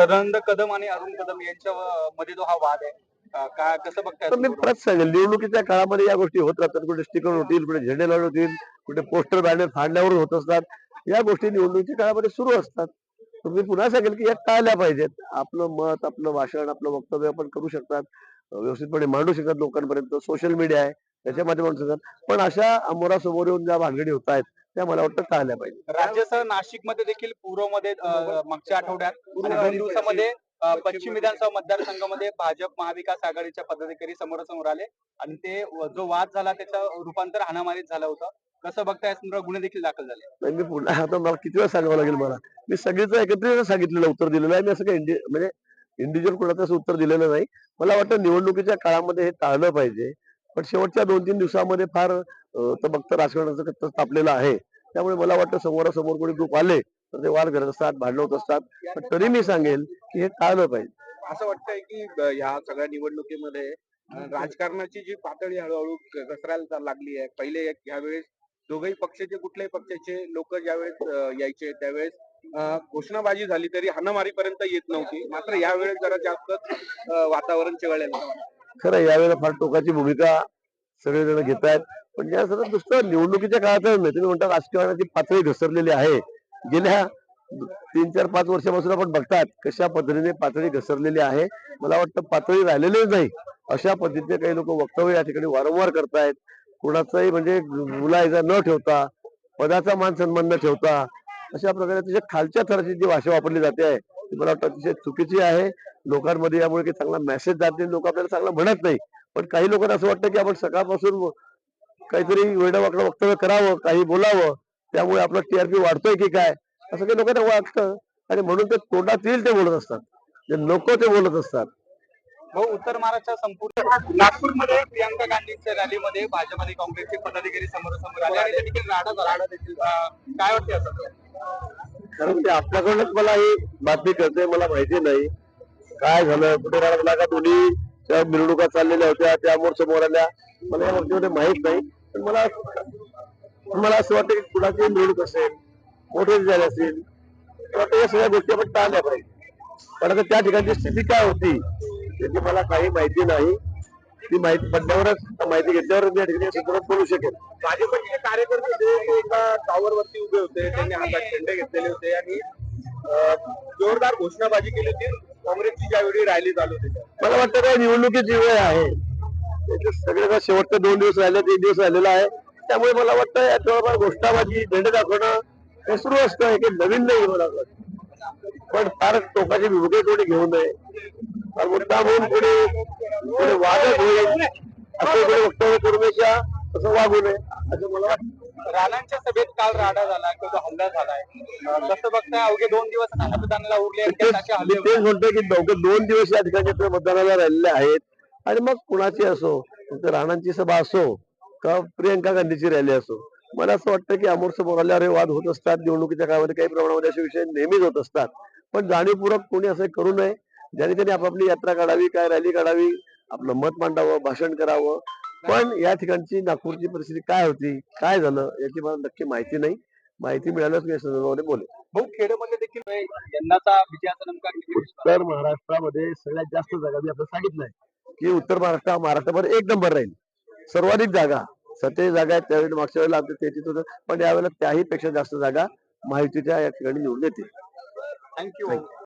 सदानंद कदम आणि अरुण कदम यांच्या मध्ये जो हा वाद आहे कसं बघताय तर मी तुम्ही? परत सांगेल निवडणुकीच्या काळामध्ये या गोष्टी होत राहतात कुठे स्टिकर होतील कुठे झेंडे लावले होतील कुठे पोस्टर बॅनर फाडल्यावर होत असतात या गोष्टी निवडणुकीच्या काळामध्ये सुरू असतात. मी पुन्हा सांगेल की या टाळल्या पाहिजेत. आपलं मत आपलं भाषण आपलं वक्तव्य आपण करू शकतात व्यवस्थितपणे मांडू शकतात लोकांपर्यंत. सोशल मीडिया आहे त्याच्या माध्यमातून पण अशा अमोरासमोर येऊन ज्या भानगडी होत आहेत त्या मला वाटतं टाळल्या पाहिजे. राज्यासह नाशिकमध्ये देखील पूर्वमध्ये अं, मागच्या आठवड्यात आणि दोन दिवसामध्ये अं, पश्चिम विधानसभा. मतदारसंघामध्ये भाजप महाविकास आघाडीच्या पदाधिकारी समोरासमोर आले. आणि ते व- जो वाद झाला त्याचं रूपांतर हाणामारीत झालं होतं. कसं बघताय संदर्भात गुन्हे देखील दाखल झाले. नाही मी पुन्हा आता मला किती वेळा सांगावं लागेल मला? मी सगळीच एकत्रित सांगितलेलं उत्तर दिलेलं आहे. मी असं काही इंडि म्हणजे इंडिव्हिज्युअल कोणाचं असं उत्तर दिलेलं नाही. मला वाटतं निवडणुकीच्या काळामध्ये हे टाळलं पाहिजे. पण शेवटच्या दोन तीन दिवसामध्ये फार तर बघतं राजकारणाचं कच्चं तापलेलं आहे. त्यामुळे मला वाटतं समोरासमोर कोणी ग्रुप आले तर ते वाद घडत असतात भांडण होत असतात. पण तरी मी सांगेल की हे टाळलं पाहिजे. असं वाटतंय की ह्या सगळ्या निवडणुकीमध्ये राजकारणाची जी पातळी हळूहळू घसरायला लागली आहे. पहिले ह्यावेळेस दोघही पक्षाचे कुठल्याही पक्षाचे लोक ज्यावेळेस यायचे त्यावेळेस घोषणाबाजी झाली तरी हाणामारीपर्यंत येत नव्हती. मात्र यावेळेस जरा जास्तच अं, वातावरण चिघळलेलं. खरं यावेळेला फार टोकाची भूमिका सगळेजण घेत आहेत पण या सगळं दुसरं निवडणुकीच्या काळात नाही. तुम्ही म्हणता राजकारणाची पातळी घसरलेली आहे. गेल्या तीन चार पाच वर्षापासून आपण बघतात कशा पद्धतीने पातळी घसरलेली आहे. मला वाटतं पातळी राहिलेलीच नाही. अशा पद्धतीने काही लोक वक्तव्य या ठिकाणी वारंवार करतायत. कुणाचाही म्हणजे मुलायचा न ठेवता पदाचा मान सन्मान न ठेवता अशा प्रकारे अतिशय खालच्या थराची जी भाषा वापरली जाते आहे ती मला वाटतं अतिशय चुकीची आहे. लोकांमध्ये यामुळे काही चांगला मेसेज जात नाही. लोक आपल्याला चांगला म्हणत नाही. पण काही लोकांना असं वाटतं की आपण सकाळपासून काहीतरी वेडं वाकडं वक्तव्य करावं काही बोलावं त्यामुळे आपला टीआरपी वाढतोय की काय? असं काही लोकांना वाटतं. आणि म्हणून ते तोंडात येईल ते बोलत असतात. जे नको ते बोलत असतात. भाऊ उत्तर महाराष्ट्र संपूर्ण नागपूरमध्ये प्रियांका गांधींच्या रॅलीमध्ये भाजप आणि काँग्रेसचे पदाधिकारी समोरासमोर आले आणि त्या राडा काय वाटते असं? कारण ते आपल्याकडूनच मला ही बातमी कळते मला माहिती नाही. काय झालं? कुठे राडा का दोन्ही त्या मिरवणुका चाललेल्या होत्या त्या समोर समोर आल्या? मला या गोष्टीमध्ये माहीत नाही. पण मला मला असं वाटतं की कुणाची मिरवणूक असेल मोठे झाले वाटतं या सगळ्या गोष्टी आपण टाळल्या पाहिजे. पण आता त्या ठिकाणची स्थिती काय होती त्याची मला काही माहिती नाही. ती माहिती पडल्यावरच माहिती घेतल्यावर या ठिकाणी बोलू शकेल भाजपचे कार्यकर्ते जे एका टॉवर वरती उभे होते त्यांनी हातात झेंडे घेतलेले होते आणि जोरदार घोषणाबाजी केली होती. काँग्रेसची ज्यावेळी रॅली चालू होती. मला वाटतं काय निवडणुकीची वेळ आहे त्याचे सगळे काय शेवटचे दोन दिवस राहिले तीन दिवस राहिलेला आहे. त्यामुळे मला वाटतं या थोडंफार घोषणाबाजी झेंडे दाखवणं हे सुरू असतं हे काही नवीन नाही मला पण फार टोकाची भूमिका कोणी घेऊ नये. फार मुद्दा म्हणून कोणी कोणी वादच होईल. असं कोणी वक्तव्य करू किंवा तसं वागू नये. असं मला वाटतं. राणांच्या सभेत काल राडा झाला किंवा हल्ला झालाय कसं बघताय अवघे दोन दिवस मतदानाला उरले असे तेच म्हणतोय की दोन दिवस या ठिकाणी मतदानाला राहिलेले आहेत. आणि मग कुणाची असो फक्त राणांची सभा असो का प्रियंका गांधीची रॅली असो मला असं वाटतं की अमोर समोर आल्यावर हे वाद होत असतात निवडणुकीच्या काळामध्ये काही प्रमाणामध्ये असे विषय नेहमीच होत असतात. पण जाणीवपूर्वक कोणी असं करू नये ज्याने त्यांनी आपापली यात्रा काढावी काय रॅली काढावी आपलं मत मांडावं भाषण करावं. पण या ठिकाणची नागपूरची परिस्थिती काय होती काय झालं याची मला नक्की माहिती नाही. माहिती मिळाल्याच मी संदर्भामध्ये बोलेन. भाऊ खेडमध्ये देखील यंदाचा विजयाचा नेमका? उत्तर महाराष्ट्रामध्ये सगळ्यात जास्त जागा मी आपल्याला सांगितलंय. की उत्तर महाराष्ट्र महाराष्ट्रामध्ये एक नंबर राहील. सर्वाधिक जागा सत्तेचाळीस जागा आहेत त्यावेळी मागच्या वेळेला आमच्या तेहतीस होतं पण यावेळेला त्याही पेक्षा जास्त जागा महायुतीच्या या ठिकाणी निवडून येतील. थँक्यू